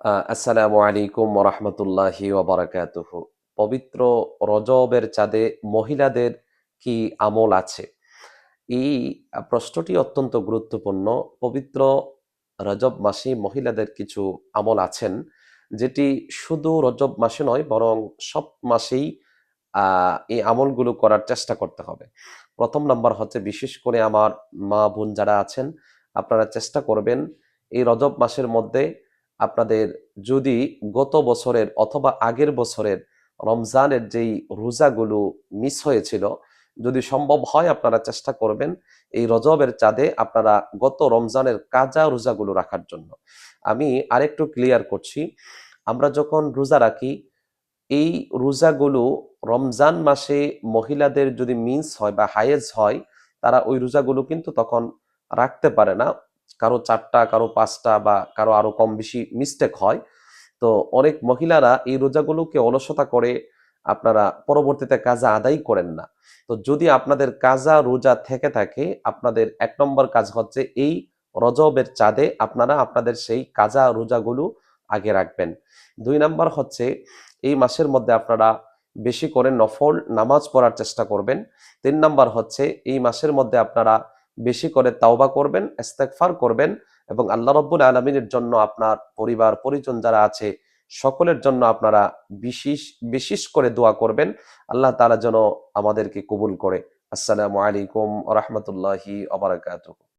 আসসালামু আলাইকুম রহমতুল্লাহি ওবরাকাতুহু পবিত্র রজবের চাঁদে মহিলাদের কি আমল আছে? এই প্রশ্নটি অত্যন্ত গুরুত্বপূর্ণ। পবিত্র রজব মাসে মহিলাদের কিছু আমল আছেন, যেটি শুধু রজব মাসে নয়, বরং সব মাসেই এই আমলগুলো করার চেষ্টা করতে হবে। প্রথম নাম্বার হচ্ছে, বিশেষ করে আমার মা বোন যারা আছেন, আপনারা চেষ্টা করবেন এই রজব মাসের মধ্যে আপনাদের যদি গত বছরের অথবা আগের বছরের রমজানের যেই রোজাগুলো মিস হয়েছিল, যদি সম্ভব হয় আপনারা চেষ্টা করবেন এই রজবের চাঁদে আপনারা গত রমজানের কাজা রোজাগুলো রাখার জন্য। আমি আরেকটু ক্লিয়ার করছি, আমরা যখন রোজা রাখি, এই রোজাগুলো রমজান মাসে মহিলাদের যদি মিন্স হয় বা হায়েজ হয়, তারা ওই রোজাগুলো কিন্তু তখন রাখতে পারে না। কারও চারটা, কারও পাঁচটা বা কারও আরও কম বেশি মিস্টেক হয়। তো অনেক মহিলারা এই রোজাগুলোকে অলসতা করে আপনারা পরবর্তীতে কাজা আদায় করেন না। তো যদি আপনাদের কাজা রোজা থেকে থাকে, আপনাদের এক নম্বর কাজ হচ্ছে এই রজবের চাঁদে আপনারা আপনাদের সেই কাজা রোজাগুলো আগে রাখবেন। দুই নাম্বার হচ্ছে এই মাসের মধ্যে আপনারা বেশি করে নফল নামাজ পড়ার চেষ্টা করবেন। তিন নাম্বার হচ্ছে এই মাসের মধ্যে আপনারা বেশি করে তাওবা করবেন ইস্তেকফার করবেন এবং আল্লাহ রব্বুল আলমিনের জন্য আপনার পরিবার, পরিজন যারা আছে, সকলের জন্য আপনারা বিশেষ বিশেষ করে দোয়া করবেন। আল্লাহ তালা যেন আমাদেরকে কবুল করে। আসসালামু আলাইকুম রহমতুল্লাহি আবরাকাতুহ